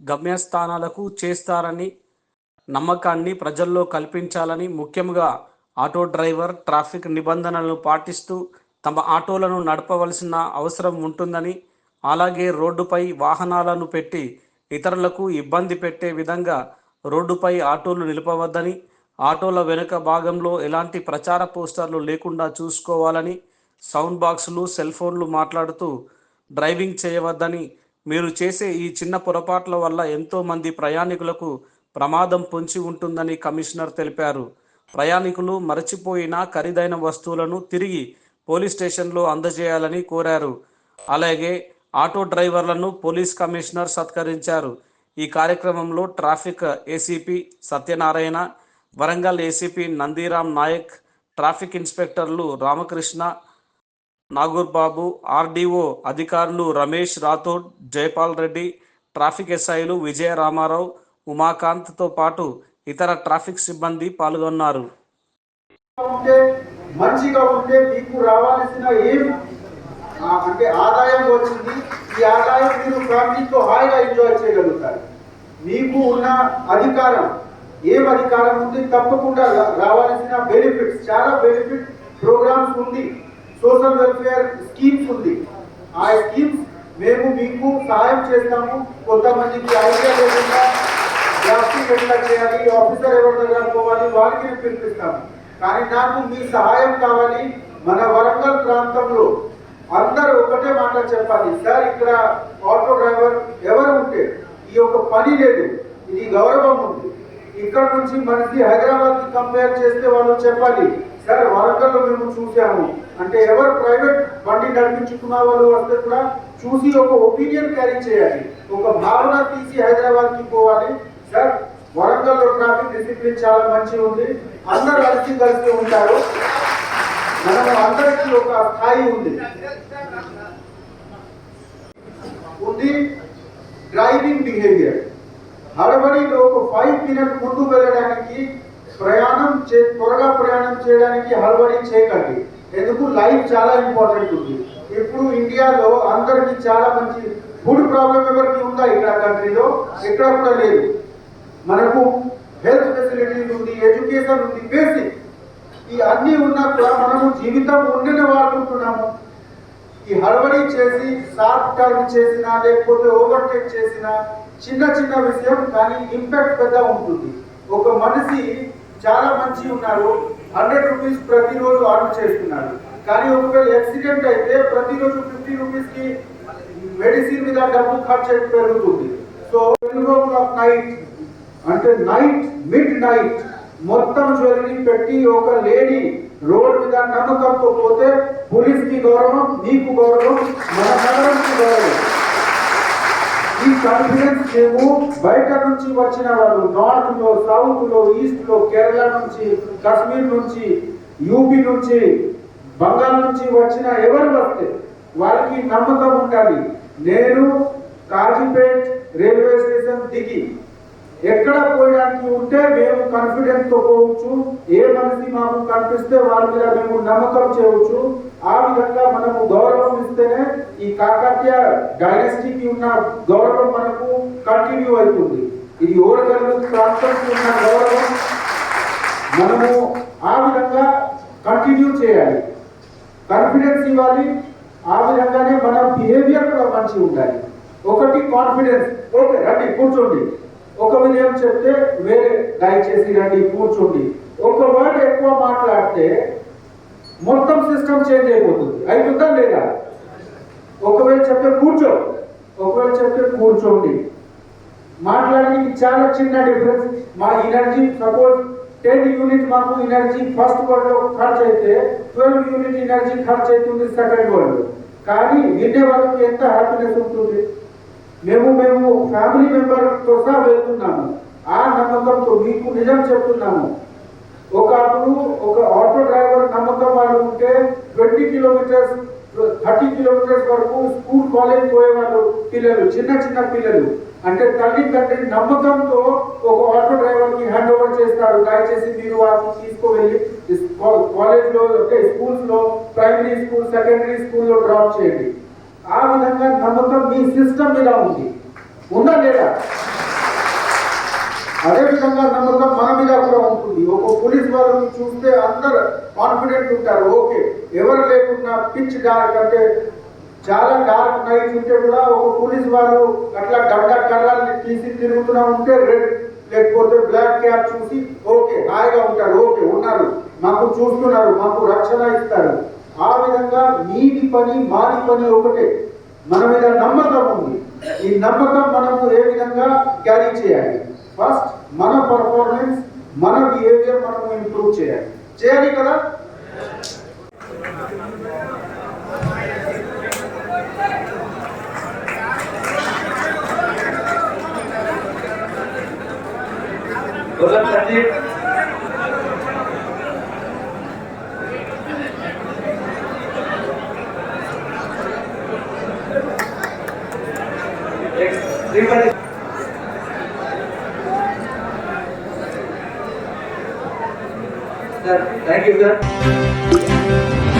గమ్యస్థానాలకు చేస్తారని నమ్మకాన్ని ప్రజల్లో కల్పించాలని ముఖ్యంగా ఆటో డ్రైవర్ ట్రాఫిక్ నిబంధనలను పాటిస్తూ తమ ఆటోలను నడపవలసిన అవసరం ఉంటుందని అలాగే రోడ్డుపై వాహనాలను పెట్టి ఇతరులకు ఇబ్బంది పెట్టే విధంగా రోడ్డుపై ఆటోలు నిలపవద్దని ఆటోల వెనుక భాగంలో ఎలాంటి ప్రచార పోస్టర్లు లేకుండా చూసుకోవాలని సౌండ్ బాక్సులు సెల్ ఫోన్లు మాట్లాడుతూ డ్రైవింగ్ చేయవద్దని మీరు చేసే ఈ చిన్న పొరపాట్ల వల్ల ఎంతో మంది ప్రయాణికులకు ప్రమాదం పొంచి ఉంటుందని కమిషనర్ తెలిపారు. ప్రయాణికులు మరచిపోయిన ఖరీదైన వస్తువులను తిరిగి పోలీస్ స్టేషన్లో అందజేయాలని కోరారు. అలాగే ఆటో డ్రైవర్లను పోలీస్ కమిషనర్ సత్కరించారు. ఈ కార్యక్రమంలో traffic ACP Satyanarayana Warangal ACP Nandiram Nayak traffic ఇన్స్పెక్టర్లు Ramakrishna Nagur Babu RDO అధికారులు రమేష్ రాథోడ్ జయపాల్ రెడ్డి ట్రాఫిక్ ఎస్ఐలు విజయ రామారావు ఉమాకాంత్తో పాటు ఇతర ట్రాఫిక్ సిబ్బంది పాల్గొన్నారు. మంచిగా ఉంటే మీకు రావాల్సిన ఏం? అంటే ఆదాయం వచ్చింది. ఈ ఆదాయం మీరు ఫ్యామిలీతో హాయిగా ఎంజాయ్ చేయగలుగుతారు. మీకు ఉన్న అధికారం ఏం అధికారం ఉంది తప్పకుండా రావాల్సిన బెనిఫిట్స్ చాలా బెనిఫిట్ ప్రోగ్రామ్స్ ఉంది. సోషల్ వెల్ఫేర్ స్కీమ్స్ ఉంది. ఆ స్కీమ్స్ మేము మీకు సహాయం చేస్తాము. కొంతమందికి ఐడియా లేకుండా జాస్తి ఎట్లా చేయాలి ఆఫీసర్ ఎవరి దగ్గర పోవాలి వారికి పిలిపిస్తాము. కానీ నాకు మీ సహాయం కావాలి. మన వరంగల్ ప్రాంతంలో అందరూ ఒకటే మాట చెప్పాలి. సార్ ఇక్కడ ఆటో డ్రైవర్ ఎవరు ఉంటే ఈ యొక్క పని లేదు ఇది గౌరవం ఉంది. ఇక్కడ నుంచి మనకి హైదరాబాద్కి కంపేర్ చేస్తే వాళ్ళు చెప్పాలి సార్ వరంగల్లో మేము చూసాము. అంటే ఎవరు ప్రైవేట్ బండి నడిపించుకున్న వాళ్ళు వస్తే కూడా చూసి ఒక ఒపీనియన్ క్యారీ చేయాలి. ఒక భావన తీసి హైదరాబాద్కి పోవాలి. సార్ వరంగల్లో ట్రాఫిక్ డిసిప్లిన్ చాలా మంచిగా ఉంది. అందరు కలిసి కలిసి ఉంటారు. మనం అందరికీ ఒక స్థాయి ఉంది. ఉంది డ్రైవింగ్ బిహేవియర్ హడబడిలో ఒక ఫైవ్ మినిట్ ముందు వెళ్ళడానికి ప్రయాణం చే త్వరగా ప్రయాణం చేయడానికి హడబడి చేయకండి. ఎందుకు? లైఫ్ చాలా ఇంపార్టెంట్ ఉంది. ఇప్పుడు ఇండియాలో అందరికీ చాలా మంచి ఫుడ్ ప్రాబ్లం ఎవరికి ఉందా? ఇక్కడ కంట్రీలో ఎక్కడ కూడా లేదు. మనకు హెల్త్ ఫెసిలిటీస్ ఉంది ఎడ్యుకేషన్ ఉంది బేసిక్. ఈ అన్ని ఉన్నా కూడా మనము జీవితం ఉండని వాడుకుంటున్నాము ఈ హడబడి చేసి షార్ట్ టర్మ్ చేసినా లేకపోతే ఓవర్టేక్ చేసినా చిన్న చిన్న విషయం కానీ ఇంపాక్ట్ పెద్ద ఉంటుంది. ఒక మనిషి చాలా మంచి ఉన్నారు. హండ్రెడ్ రూపీస్ ప్రతిరోజు ఆర్డర్ చేస్తున్నారు. కానీ ఒకవేళ యాక్సిడెంట్ అయితే ప్రతిరోజు ఫిఫ్టీ రూపీస్కి మెడిసిన్ మీద డబ్బు ఖర్చు పెరుగుతుంది సో ఆఫ్ నైట్ అంటే నైట్ మిడ్ నైట్ మొత్తం జ్యువెలరీ పెట్టి ఒక లేడీ రోడ్ మీద నమ్మకంతో పోతే పోలీస్కి గౌరవం నీకు గౌరవం మన నగరంకి గౌరవం. ఈ కాన్ఫిడెన్స్ మేము బయట నుంచి వచ్చిన వాళ్ళు నార్త్లో సౌత్లో ఈస్ట్లో కేరళ నుంచి కాశ్మీర్ నుంచి యూపీ నుంచి బంగాల్ నుంచి వచ్చిన ఎవరు వస్తే వాళ్ళకి నమ్మకం ఉండాలి. నేను కాజీపేట్ రైల్వే స్టేషన్ దిగి ఎక్కడ పోయడానికి ఉంటే మేము కాన్ఫిడెన్స్తో పోవచ్చు. ఏ మనిషి మాకు కనిపిస్తే వాళ్ళ మీద మేము నమ్మకం చేయవచ్చు. ఆ విధంగా ఈ కాకతీయ డైనస్టీకి ఉన్న గౌరవం మనకు కంటిన్యూ అవుతుంది. ఇది ఓడగల్లు ప్రాంతంకి ఉన్న గౌరవం మనము ఆ విధంగా కంటిన్యూ చేయాలి. కాన్ఫిడెన్స్ ఇవ్వాలి. ఆ విధంగానే మన బిహేవియర్ కూడా మంచిగా ఉండాలి. ఒకటి కాన్ఫిడెన్స్ ఓకే రండి కూర్చోండి. ఒక విషయం చెప్తే వేరే దయచేసి రండి కూర్చోండి. ఒక వర్డ్ ఎక్కువ మాట్లాడితే మొత్తం సిస్టమ్ చేంజ్ అయిపోతుంది. అవుతుందా లేదా? ఒకవేళ చెప్తే కూర్చో. ఒకవేళ చెప్తే కూర్చోండి. మాట్లాడడానికి చాలా చిన్న డిఫరెన్స్ మా ఎనర్జీ సపోజ్ టెన్ యూనిట్ మాకు ఎనర్జీ ఫస్ట్ వరల్డ్లో ఖర్చు అయితే ట్వెల్వ్ యూనిట్ ఎనర్జీ ఖర్చు అవుతుంది సెకండ్ వరల్డ్ కానీ వినే వాళ్ళకి ఎంత హ్యాపీనెస్ ఉంటుంది? మేము మేము ఫ్యామిలీ మెంబర్తో సహా వెళ్తున్నాము. ఆ నమ్మకంతో మీకు నిజం చెప్తున్నాము. ఒక అప్పుడు ఒక ఆటో డ్రైవర్ నమ్మకం వాళ్ళు ఉంటే ట్వంటీ కిలోమీటర్స్ థర్టీ కిలోమీటర్స్ వరకు స్కూల్ కాలేజ్ పోయేవాళ్ళు పిల్లలు చిన్న చిన్న పిల్లలు. అంటే తల్లి తండ్రి నమ్మకంతో ఒక ఆటో డ్రైవర్కి హ్యాండ్ ఓవర్ చేస్తారు దయచేసి మీరు వారిని తీసుకువెళ్ళి కాలేజ్లో అంటే స్కూల్స్లో ప్రైమరీ స్కూల్ సెకండరీ స్కూల్లో డ్రాప్ చేయండి. ఆ విధంగా నమ్మకం మీ సిస్టమ్ మీద ఉంది. ఉందా లేదా? అదే విధంగా నమ్మకం మన మీద కూడా ఉంటుంది. ఒక పోలీస్ వాళ్ళని చూస్తే అందరు కాన్ఫిడెంట్ ఉంటారు. ఓకే ఎవరు లేకుండా పిచ్ డార్క్ అంటే చాలా డార్క్ నైట్ ఉంటే కూడా ఒక పోలీస్ వాళ్ళు అట్లా గడ్డ కర్రల్ని తీసి తిరుగుతూనే ఉంటే రెడ్ లేకపోతే బ్లాక్ క్యాప్ చూసి ఓకే హాయిగా ఉంటారు ఓకే ఉన్నారు. మాకు చూస్తున్నారు మాకు రక్షణ ఇస్తారు. ఆ విధంగా నీటి పని మాది పని ఒకటే. మన మీద నమ్మకం ఉంది. ఈ నమ్మకం మనము ఏ విధంగా క్యారీ చేయాలి? ఫస్ట్ మన పర్ఫార్మెన్స్ మన బిహేవియర్ మనము ఇంప్రూవ్ చేయాలి చేయాలి కదా Golden Thank you, sir.